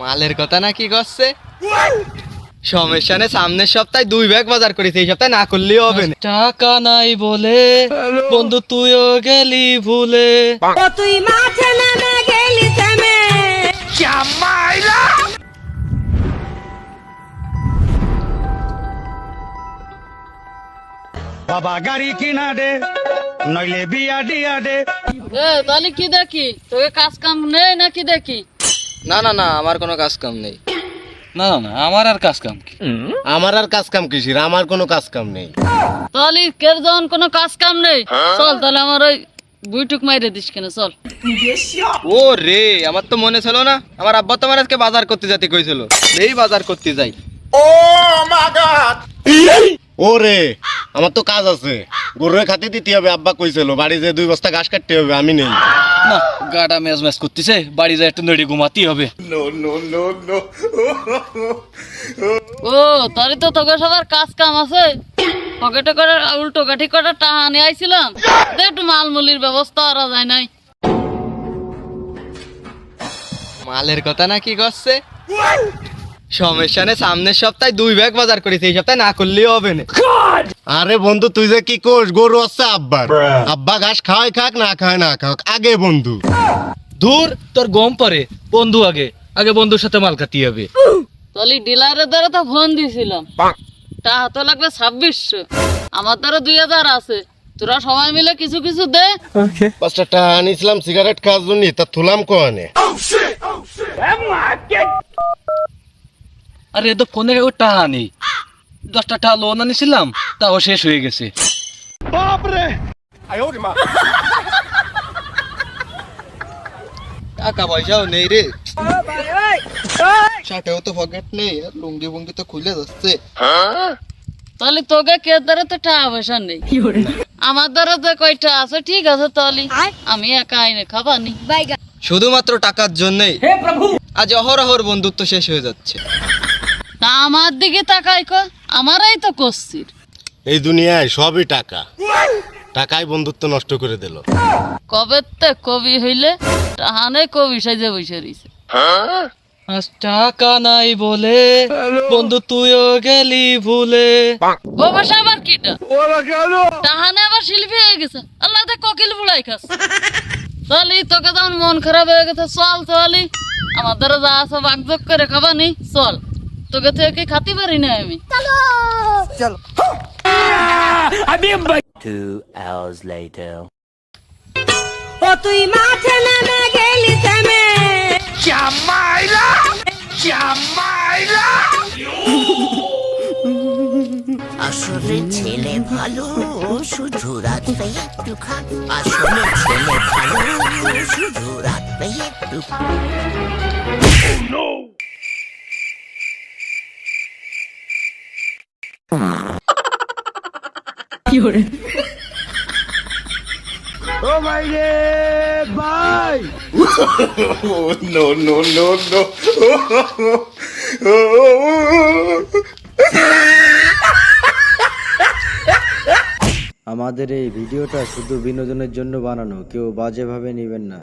মালের কথা না কি করছে সমস্যা নেই সামনের সপ্তাহে দুই ব্যাগ বাজার করেছে এই সপ্তাহে না করলেও হবে না। টাকা নাই বলে বন্ধু তুইও গেলি ভুলে। তুই মাঠে নেমে গেলি থেমে। বাবা গাড়ি কিনা দে নইলে বিয়া দিয়া দে। এ তাহলে কি দেখি? তোকে কাজ কাম নেই নাকি দেখি? না না না আমার কোনো কাজ কাম নেই। না না না আমার আর কাজ কাম কি? আমার আর কাজ কাম কিসির? আমার কোনো কাজ কাম নেই। তাহলে কের যখন কোনো কাজ কাম নেই? চল তাহলে আমার ওই বুইটুক মাইরে দিস কেন চল। ও রে আমার তো মনে ছিল না আমার আব্বা তোমার আজকে বাজার করতে যেতে কইছিল। এই বাজার করতে যাই। ও রে আমার তো কাজ আছে। গরুরে খাতে দিতে হবে আব্বা কইছিল বাড়ি যে দুই বস্তা ঘাস কাটতে হবে আমি নেই। না গাটা ম্যাচ ম্যাচ করতেছে বাড়ি যায় একটু নড়ি ঘুমাতেই হবে। ও তাহলে তো তোকে সবার কাজ কাম আছে। পকেটে করে উল্টো কাঠি করে নিয়ে আইছিলাম। একটু মালমুলির ব্যবস্থা করা যায় নাই। মালের কথা না কি করছে? সমস্যা নেই সামনের সপ্তাহে দুই ব্যাগ বাজার করেছে এই সপ্তাহে না করলেও হবে না। আরে বন্ধু তুই যে কি কোস গরু আছে আব্বার। আব্বা ঘাস খাওয়াই খাক না খায় না খাক আগে বন্ধু। দূর তোর গম পরে। বন্ধু আগে। আগে বন্ধুর সাথে মাল খাতি হবে। তাহলে ডিলারের দ্বারা তো ফোন দিয়েছিলাম টাকা তো লাগবে ছাব্বিশশো। আমার দ্বারা দুই হাজার আছে। তোরা সবাই মিলে কিছু কিছু দে। পাঁচটা টাকা আনিছিলাম সিগারেট খাওয়ার জন্য তা থুলাম কনে আরে এ তো ফোনে ও টাকা নেই। দশটা টাকা লোন আনিছিলাম তাও শেষ হয়ে গেছে। টাকা পয়সাও নেই রে। শার্টেও তো পকেট নেই আর লুঙ্গি বুঙ্গি তো খুলে যাচ্ছে। তাহলে তোকে কে দ্বারা তো টাকা পয়সা নেই? আমার দ্বারা তো কয়টা আছে ঠিক আছে তাহলে। আমি একা আইনে খাবানি বাইগা। শুধুমাত্র টাকার জন্যই। আজ অহরহর বন্ধুত্ব শেষ হয়ে যাচ্ছে। তা আমার দিকে তাকাই কো আমারাই তো কস্তির এই দুনিয়ায় সবই টাকা। টাকায় বন্ধুত্ব নষ্ট করে দিল। কবে তে কবি হইলে টাহানে কবি সাইজে বসে রইছে। আজ টাকা নাই বলে বন্ধু তুইও গেলি ভুলে। ও বসে আবার কিটা? টাহানে আবার শিল্পী হয়ে গেছে। আল্লাহ তে কোকিল বুড়াই খাস চলি তোকে তখন মন খারাপ হয়ে গেছে চল চলি। আমার দ্বারা যা আছে বাগযোগ করে খাবানি চল। তোকে তো একে খাতি পারি না আমি। Two hours later. ও তুই মাঠে নেমে গেলি থেমে। আসলে ছেলে ভালো শুধু রাত্রে একটু খান আসলে ছেলে ভালো শুধু রাত্রে একটু আমাদের এই ভিডিওটা শুধু বিনোদনের জন্য বানানো কেউ বাজেভাবে নেবেন না।